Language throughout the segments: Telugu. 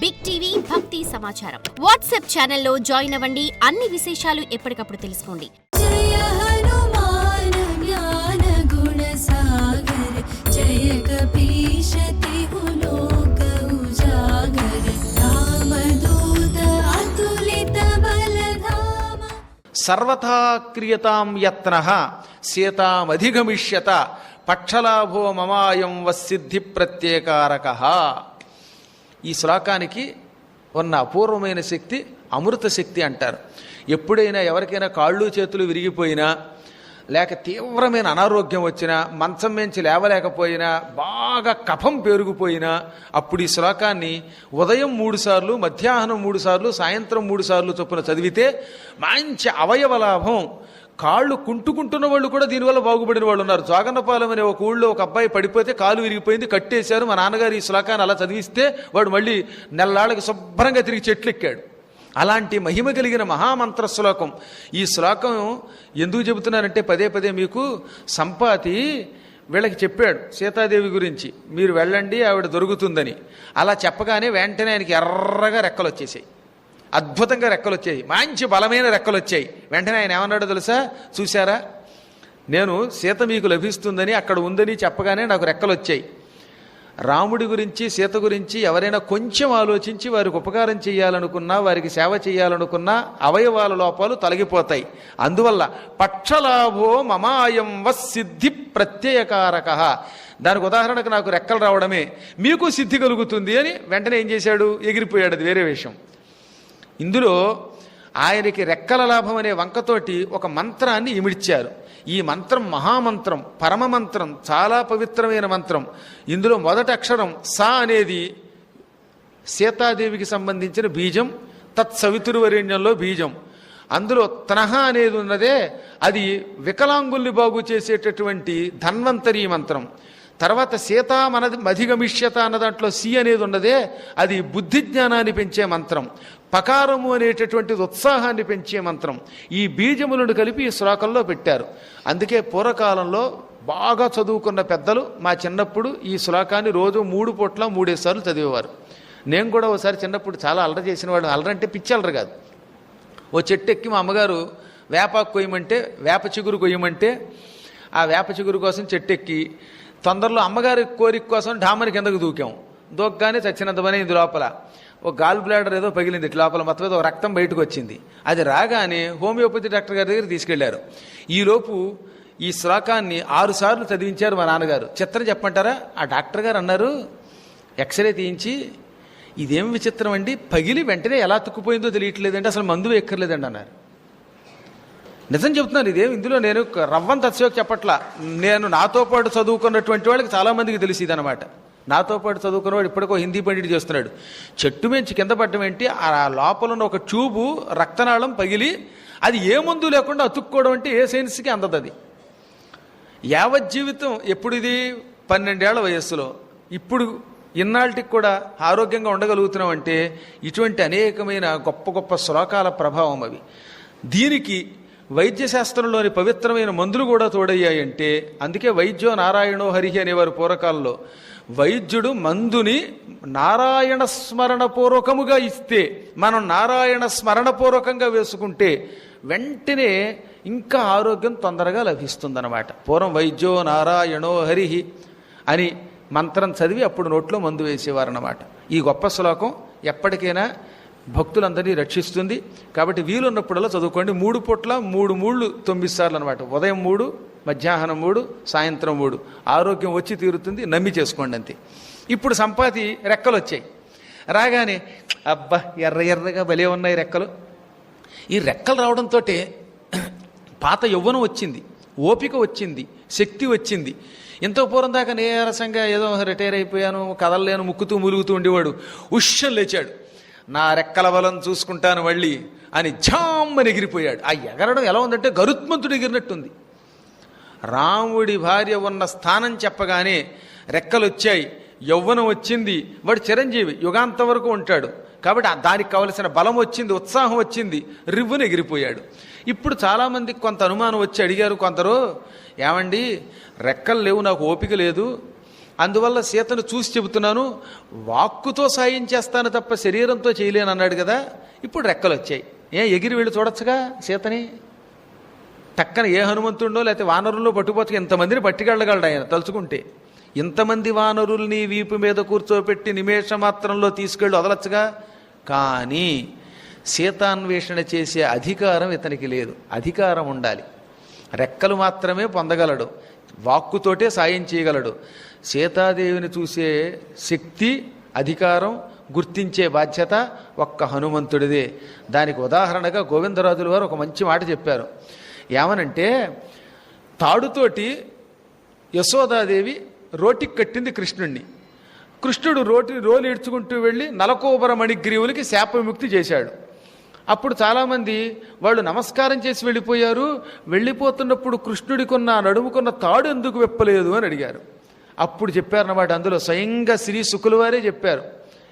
బిగ్ టీవీ భక్తి సమాచారం వాట్సాప్ ఛానల్లో జాయిన్ అవ్వండి. అన్ని విశేషాలు ఎప్పటికప్పుడు తెలుసుకోండి. సర్వథా క్రియతాం యత్న. సీతామధిగమిష్యత. పక్షలాభో మమాయం వసిద్ధి ప్రత్యేకారక. ఈ శ్లోకానికి ఉన్న అపూర్వమైన శక్తి అమృత శక్తి అంటారు. ఎప్పుడైనా ఎవరికైనా కాళ్ళు చేతులు విరిగిపోయినా లేక తీవ్రమైన అనారోగ్యం వచ్చినా మంచం మించి లేవలేకపోయినా బాగా కఫం పెరిగిపోయినా అప్పుడు ఈ శ్లోకాన్ని ఉదయం మూడుసార్లు మధ్యాహ్నం మూడుసార్లు సాయంత్రం మూడుసార్లు చొప్పున చదివితే మంచి అవయవ లాభం కాళ్ళు కుంటుకుంటున్న వాళ్ళు కూడా దీనివల్ల బాగుపడిన వాళ్ళు ఉన్నారు. జోగన్నపాలెం అనే ఒక ఊళ్ళో ఒక అబ్బాయి పడిపోతే కాలు విరిగిపోయింది కట్టేశారు. మా నాన్నగారు ఈ శ్లోకాన్ని అలా చదివిస్తే వాడు మళ్ళీ నెల్లాళ్ళకి శుభ్రంగా తిరిగి చెట్లు ఎక్కాడు అలాంటి మహిమ కలిగిన మహామంత్ర శ్లోకం. ఈ శ్లోకం ఎందుకు చెబుతున్నానంటే పదే పదే మీకు సంపాతి వీళ్ళకి చెప్పాడు సీతాదేవి గురించి. మీరు వెళ్ళండి ఆవిడ దొరుకుతుందని. అలా చెప్పగానే వెంటనే ఆయనకి ఎర్రగా రెక్కలు వచ్చేసాయి అద్భుతంగా రెక్కలు వచ్చాయి మంచి బలమైన రెక్కలు వచ్చాయి వెంటనే ఆయన ఏమన్నాడో తెలుసా? చూశారా? నేను సీత మీకు లభిస్తుందని అక్కడ ఉందని చెప్పగానే నాకు రెక్కలు వచ్చాయి రాముడి గురించి సీత గురించి ఎవరైనా కొంచెం ఆలోచించి వారికి ఉపకారం చేయాలనుకున్నా వారికి సేవ చేయాలనుకున్నా అవయవాల లోపాలు తొలగిపోతాయి. అందువల్ల పక్షలాభో మమాయం వసిద్ధి ప్రత్యయకారక. దానికి ఉదాహరణకు నాకు రెక్కలు రావడమే మీకు సిద్ధి కలుగుతుంది అని వెంటనే ఏం చేశాడు? ఎగిరిపోయాడు. అది వేరే విషయం. ఇందులో ఆయనకి రెక్కల లాభం అనే వంకతోటి ఒక మంత్రాన్ని ఇమిడ్చారు ఈ మంత్రం మహామంత్రం పరమ మంత్రం చాలా పవిత్రమైన మంత్రం. ఇందులో మొదటి అక్షరం సా అనేది సీతాదేవికి సంబంధించిన బీజం తత్సవితురువరేణ్యంలో బీజం. అందులో తనహ అనేది ఉన్నదే అది వికలాంగుల్ని బాగు చేసేటటువంటి ధన్వంతరి మంత్రం. తర్వాత సీతా మనది మధిగమిష్యత అన్న దాంట్లో సి అనేది ఉన్నదే అది బుద్ధి జ్ఞానాన్ని పెంచే మంత్రం. పకారము అనేటటువంటిది ఉత్సాహాన్ని పెంచే మంత్రం. ఈ బీజములను కలిపి ఈ శ్లోకంలో పెట్టారు. అందుకే పూర్వకాలంలో బాగా చదువుకున్న పెద్దలు మా చిన్నప్పుడు ఈ శ్లోకాన్ని రోజు మూడు పూట్ల మూడేసార్లు చదివేవారు. నేను కూడా ఒకసారి చిన్నప్పుడు చాలా అల్లరి చేసిన వాడు అల్లరంటే పిచ్చి అల్లరు కాదు. ఓ చెట్టు ఎక్కి మా అమ్మగారు వేపాకు కొయ్యమంటే వేప చిగురు కొయ్యమంటే ఆ వేప చిగురు కోసం చెట్టు ఎక్కి తొందరలో అమ్మగారి కోరిక కోసం డామరి కిందకు దూకాం. దూకగానే చచ్చినంత పని ఇది లోపల. ఒక గాల్ బ్లాడర్ ఏదో పగిలింది ఇట్లా లోపల మొత్తం ఏదో ఒక రక్తం బయటకు వచ్చింది. అది రాగానే హోమియోపతి డాక్టర్ గారి దగ్గర తీసుకెళ్ళారు. ఈలోపు ఈ శ్లోకాన్ని ఆరుసార్లు చదివించారు మా నాన్నగారు. చిత్రం చెప్పమంటారా? ఆ డాక్టర్ గారు అన్నారు ఎక్స్రే తీయించి ఇదేం విచిత్రం అండి? పగిలి వెంటనే ఎలా తుక్కుపోయిందో తెలియట్లేదండి అసలు మందు ఎక్కర్లేదండి అన్నారు. నిజం చెప్తున్నాను ఇదేం ఇందులో నేను రవ్వం తత్సయోకి చెప్పట్లా. నేను నాతో పాటు చదువుకున్నటువంటి వాళ్ళకి చాలామందికి తెలిసి ఇదనమాట నాతో పాటు చదువుకున్నవాడు ఇప్పటికో హిందీ పండిట్ చేస్తున్నాడు. చెట్టు మించి కింద పడటం ఏంటి? ఆ లోపల ఉన్న ఒక ట్యూబు రక్తనాళం పగిలి అది ఏ మందు లేకుండా అతుక్కోవడం అంటే ఏ సైన్స్కి అందదు అది యావజ్జీవితం ఎప్పుడు ఇది? పన్నెండేళ్ళ వయస్సులో. ఇప్పుడు ఇన్నాళ్ళకి కూడా ఆరోగ్యంగా ఉండగలుగుతున్నాం అంటే ఇటువంటి అనేకమైన గొప్ప గొప్ప శ్లోకాల ప్రభావం అవి. దీనికి వైద్య శాస్త్రంలోని పవిత్రమైన మందులు కూడా తోడయ్యాయంటే అందుకే వైద్యో నారాయణో హరిహి అనేవారు పూర్వకాలంలో. వైద్యుడు మందుని నారాయణ స్మరణపూర్వకముగా ఇస్తే మనం నారాయణ స్మరణపూర్వకంగా వేసుకుంటే వెంటనే ఇంకా ఆరోగ్యం తొందరగా లభిస్తుందన్నమాట. పూర్వం వైద్యో నారాయణో హరిహి అని మంత్రం చదివి అప్పుడు నోట్లో మందు వేసేవారన్నమాట. ఈ గొప్ప శ్లోకం ఎప్పటికైనా భక్తులందరినీ రక్షిస్తుంది. కాబట్టి వీలున్నప్పుడల్లా చదువుకోండి. మూడు పూట్ల మూడు మూళ్ళు తొమ్మిది సార్లు అనమాట ఉదయం మూడు మధ్యాహ్నం మూడు సాయంత్రం మూడు. ఆరోగ్యం వచ్చి తీరుతుంది. నమ్మి చేసుకోండి అంతే. ఇప్పుడు సంపాతి రెక్కలు వచ్చాయి రాగానే అబ్బా ఎర్ర ఎర్రగా భలే ఉన్నాయి రెక్కలు. ఈ రెక్కలు రావడంతో పాత యవ్వనం వచ్చింది. ఓపిక వచ్చింది. శక్తి వచ్చింది. ఎంతో పూర్వం దాకా నీరసంగా ఏదో రిటైర్ అయిపోయాను కదలలేను ముక్కుతూ ములుగుతూ ఉండేవాడు. ఉష్యం లేచాడు. నా రెక్కల బలం చూసుకుంటాను మళ్ళీ అని ఝామ్మని ఎగిరిపోయాడు. ఆ ఎగరడం ఎలా ఉందంటే గరుత్మంతుడు ఎగిరినట్టుంది. రాముడి భార్య ఉన్న స్థానం చెప్పగానే రెక్కలు వచ్చాయి. యవ్వనం వచ్చింది. వాడు చిరంజీవి యుగాంతం వరకు ఉంటాడు. కాబట్టి దానికి కావలసిన బలం వచ్చింది ఉత్సాహం వచ్చింది. రివ్వును ఎగిరిపోయాడు. ఇప్పుడు చాలామందికి కొంత అనుమానం వచ్చి అడిగారు కొందరు ఏమండి రెక్కలు లేవు నాకు ఓపిక లేదు. అందువల్ల సీతను చూసి చెబుతున్నాను వాక్కుతో సాయం చేస్తాను తప్ప శరీరంతో చేయలేను అన్నాడు కదా ఇప్పుడు రెక్కలు వచ్చాయి. ఏ ఎగిరి వెళ్ళి చూడొచ్చుగా సీతని? టక్కన ఏ హనుమంతుడో లేకపోతే వానరుల్లో పట్టుకోవచ్చు ఇంతమందిని పట్టుకెళ్ళగలడు ఆయన తలుచుకుంటే. ఇంతమంది వానరుల్ని వీపు మీద కూర్చోపెట్టి నిమేష మాత్రంలో తీసుకెళ్ళి వదలచ్చుగా? కానీ సీతాన్వేషణ చేసే అధికారం ఇతనికి లేదు అధికారం ఉండాలి. రెక్కలు మాత్రమే పొందగలడు వాక్కుతోటే సాయం చేయగలడు. సీతాదేవిని చూసే శక్తి అధికారం గుర్తించే బాధ్యత ఒక్క హనుమంతుడిదే. దానికి ఉదాహరణగా గోవిందరాజుల వారు ఒక మంచి మాట చెప్పారు. ఏమనంటే తాడుతోటి యశోదాదేవి రోటికి కట్టింది కృష్ణుణ్ణి. కృష్ణుడు రోటి రోలు ఇడ్చుకుంటూ వెళ్ళి నలకోబర మణిగ్రీవులకి శాపవిముక్తి చేశాడు. అప్పుడు చాలామంది వాళ్ళు నమస్కారం చేసి వెళ్ళిపోయారు. వెళ్ళిపోతున్నప్పుడు కృష్ణుడికున్న నడుముకున్న తాడు ఎందుకు విప్పలేదు అని అడిగారు. అప్పుడు చెప్పారన్నమాట అందులో. స్వయంగా శ్రీ శుకుల వారే చెప్పారు.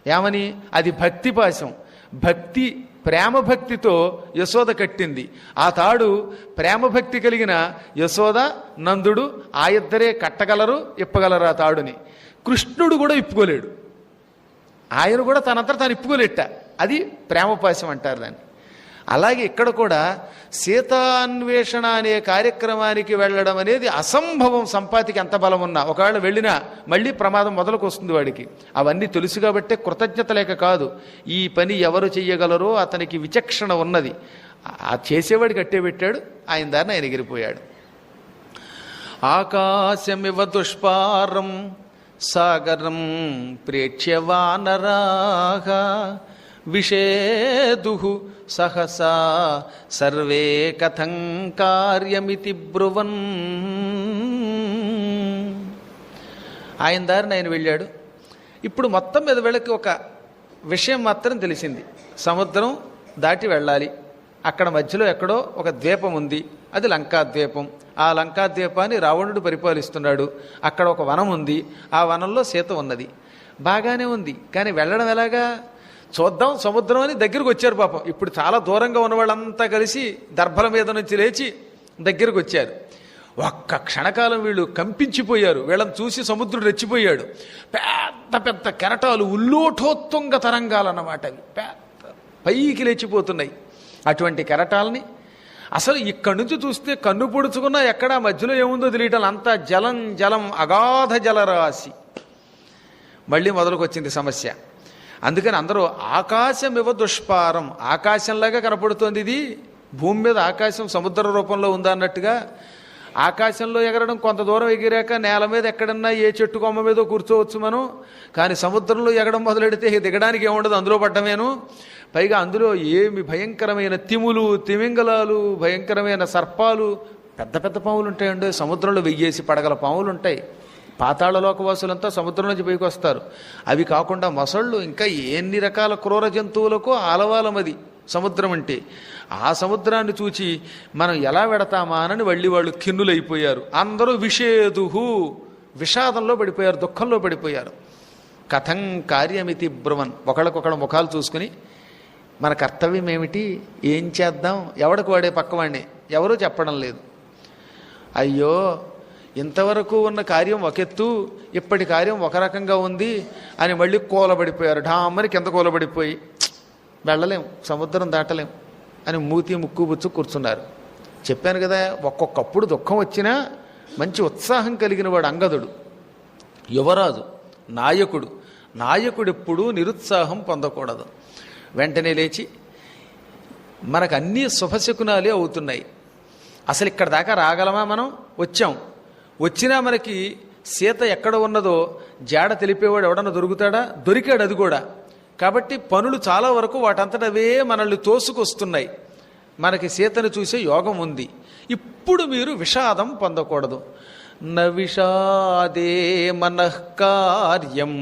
ఏమని? అది భక్తి పాశం. భక్తి ప్రేమ భక్తితో యశోద కట్టింది. ఆ తాడు ప్రేమ భక్తి కలిగిన యశోద నందుడు ఆ ఇద్దరే కట్టగలరు ఇప్పగలరు ఆ తాడుని. కృష్ణుడు కూడా ఇప్పుకోలేడు. ఆయన కూడా తనంతా తాను ఇప్పుకోలేట. అది ప్రేమపాశం అంటారు దాన్ని. అలాగే ఇక్కడ కూడా సీతాన్వేషణ అనే కార్యక్రమానికి వెళ్ళడం అనేది అసంభవం సంపాతికి ఎంత బలం ఉన్నా. ఒకవేళ వెళ్ళినా మళ్ళీ ప్రమాదం మొదలుకొస్తుంది వాడికి. అవన్నీ తెలుసు కాబట్టే కృతజ్ఞత లేక కాదు. ఈ పని ఎవరు చెయ్యగలరో అతనికి విచక్షణ ఉన్నది. ఆ చేసేవాడికి అట్టే పెట్టాడు ఆయన దారిని ఆయన ఎగిరిపోయాడు. ఆకాశమివ దుష్పారం సాగరం ప్రేక్ష్య వానరాహ విషేదు సహసా సర్వే కథం కార్యమితి బ్రువన్. ఆయన దారిని ఆయన వెళ్ళాడు. ఇప్పుడు మొత్తం మీద వీళ్ళకి ఒక విషయం మాత్రం తెలిసింది. సముద్రం దాటి వెళ్ళాలి. అక్కడ మధ్యలో ఎక్కడో ఒక ద్వీపం ఉంది. అది లంకా ద్వీపం. ఆ లంకా ద్వీపాన్ని రావణుడు పరిపాలిస్తున్నాడు. అక్కడ ఒక వనం ఉంది. ఆ వనంలో సీత ఉన్నది. బాగానే ఉంది. కానీ వెళ్ళడం ఎలాగా? చూద్దాం సముద్రం అని దగ్గరికి వచ్చారు పాపం. ఇప్పుడు చాలా దూరంగా ఉన్న వాళ్ళంతా కలిసి దర్భల మీద నుంచి లేచి దగ్గరికి వచ్చారు. ఒక్క క్షణకాలం వీళ్ళు కంపించిపోయారు. వీళ్ళని చూసి సముద్రుడు రెచ్చిపోయాడు. పెద్ద పెద్ద కెరటాలు ఉల్లోఠోత్తుంగ తరంగాలన్నమాట అవి. పెద్ద పైకి లేచిపోతున్నాయి అటువంటి కెరటాలని. అసలు ఇక్కడి నుంచి చూస్తే కన్ను పొడుచుకున్నా ఎక్కడ మధ్యలో ఏముందో తెలియటం అంతా జలం జలం అగాధ జలరాశి. మళ్ళీ మొదలుకొచ్చింది సమస్య. అందుకని అందరూ ఆకాశం ఇవ దుష్పారం. ఆకాశంలాగా కనపడుతోంది ఇది. భూమి మీద ఆకాశం సముద్ర రూపంలో ఉందా అన్నట్టుగా ఆకాశంలో ఎగరడం కొంత దూరం ఎగిరాక నేల మీద ఎక్కడన్నా ఏ చెట్టు కొమ్మ మీదో కూర్చోవచ్చు మనం. కానీ సముద్రంలో ఎగడం మొదలెడితే దిగడానికి ఏముండదు అందులో పడ్డమేను. పైగా అందులో ఏమి భయంకరమైన తిములు తిమింగలాలు భయంకరమైన సర్పాలు పెద్ద పెద్ద పాములు ఉంటాయండి సముద్రంలో వెయ్యేసి పడగల పాములు ఉంటాయి పాతాళ లోకవాసులంతా సముద్రం నుంచి పైకి వస్తారు. అవి కాకుండా మొసళ్ళు ఇంకా ఎన్ని రకాల క్రూర జంతువులకు ఆలవాలమది సముద్రం అంటే. ఆ సముద్రాన్ని చూచి మనం ఎలా వెడతామా అని వెళ్ళి వాళ్ళు కిన్నులైపోయారు అందరూ విషేదుహు విషాదంలో పడిపోయారు దుఃఖంలో పడిపోయారు. కథం కార్యమితి బ్రువన్ ఒకళ్ళకొకళ్ళ ముఖాలు చూసుకుని మన కర్తవ్యం ఏమిటి? ఏం చేద్దాం? ఎవడికి వాడే పక్కవాడిని? ఎవరూ చెప్పడం లేదు. అయ్యో ఇంతవరకు ఉన్న కార్యం ఒకెత్తు ఇప్పటి కార్యం ఒక రకంగా ఉంది అని మళ్ళీ కూలబడిపోయారు. ఢామని కింద కూలబడిపోయి వెళ్ళలేం సముద్రం దాటలేం అని మూతి ముక్కు బుచ్చు కూర్చున్నారు. చెప్పాను కదా ఒక్కొక్కప్పుడు దుఃఖం వచ్చినా మంచి ఉత్సాహం కలిగిన వాడు అంగదుడు యువరాజు నాయకుడు. నాయకుడెప్పుడూ నిరుత్సాహం పొందకూడదు. వెంటనే లేచి మనకు అన్నీ శుభశకునాలే అవుతున్నాయి. అసలు ఇక్కడ దాకా రాగలమా మనం? వచ్చాం. వచ్చినా మనకి సీత ఎక్కడ ఉన్నదో జాడ తెలిపేవాడు ఎవడన్నా దొరుకుతాడా? దొరికాడు అది కూడా. కాబట్టి పనులు చాలా వరకు వాటంతటవే మనల్ని తోసుకొస్తున్నాయి. మనకి సీతను చూసే యోగం ఉంది. ఇప్పుడు మీరు విషాదం పొందకూడదు. నవిషాదే మనఃకార్యం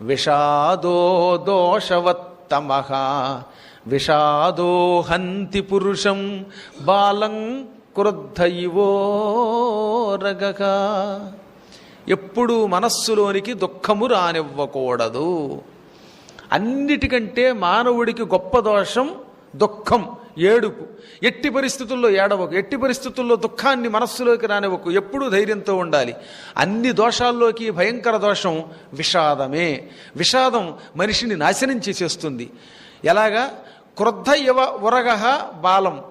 విషాదో దోషవత్తమ. విషాదో హంతి పురుషం బాలం క్రుద్ధ ఇవోరగగా ఎప్పుడూ మనస్సులోనికి దుఃఖము రానివ్వకూడదు. అన్నిటికంటే మానవుడికి గొప్ప దోషం దుఃఖం ఏడుపు. ఎట్టి పరిస్థితుల్లో ఏడవకు ఎట్టి పరిస్థితుల్లో దుఃఖాన్ని మనస్సులోకి రానివ్వకు ఎప్పుడూ ధైర్యంతో ఉండాలి. అన్ని దోషాల్లోకి భయంకర దోషం విషాదమే. విషాదం మనిషిని నాశనం చేసేస్తుంది. ఎలాగా? క్రుద్ధ ఇవ ఉరగ బాలం.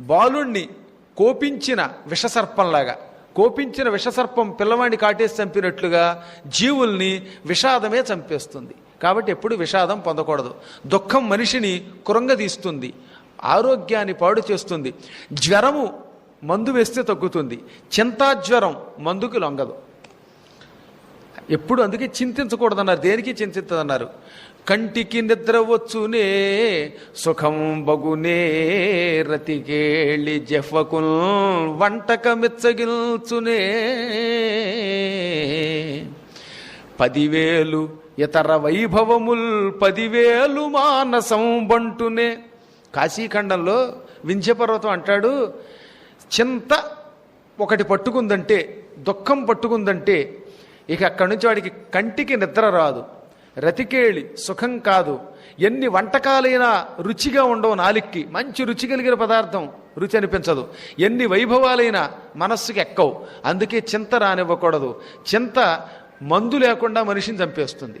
బాలుణ్ణి కోపించిన విషసర్పంలాగా కోపించిన విషసర్పం పిల్లవాడిని కాటేసి చంపినట్లుగా జీవుల్ని విషాదమే చంపేస్తుంది. కాబట్టి ఎప్పుడు విషాదం పొందకూడదు. దుఃఖం మనిషిని కురంగదీస్తుంది ఆరోగ్యాన్ని పాడు చేస్తుంది. జ్వరము మందు వేస్తే తగ్గుతుంది చింతాజ్వరం మందుకి లొంగదు. ఎప్పుడు అందుకే చింతించకూడదన్నారు. దేనికి చింతించదన్నారు? కంటికి నిద్ర వచ్చునే సుఖం బగునే రతికేళి జఫకుల్ వంటక మెచ్చగిల్చునే పదివేలు ఇతర వైభవముల్ పదివేలు మానసం బంటునే. కాశీఖండంలో వింధ్యపర్వతం అంటాడు చింత ఒకటి పట్టుకుందంటే దుఃఖం పట్టుకుందంటే ఇక అక్కడి నుంచి వాడికి కంటికి నిద్ర రాదు. రతికేళి సుఖం కాదు. ఎన్ని వంటకాలైనా రుచిగా ఉండవు నాలిక్కి. మంచి రుచి కలిగిన పదార్థం రుచి అనిపించదు. ఎన్ని వైభవాలైనా మనస్సుకి ఎక్కవు. అందుకే చింత రానివ్వకూడదు. చింత మందు లేకుండా మనిషిని చంపేస్తుంది.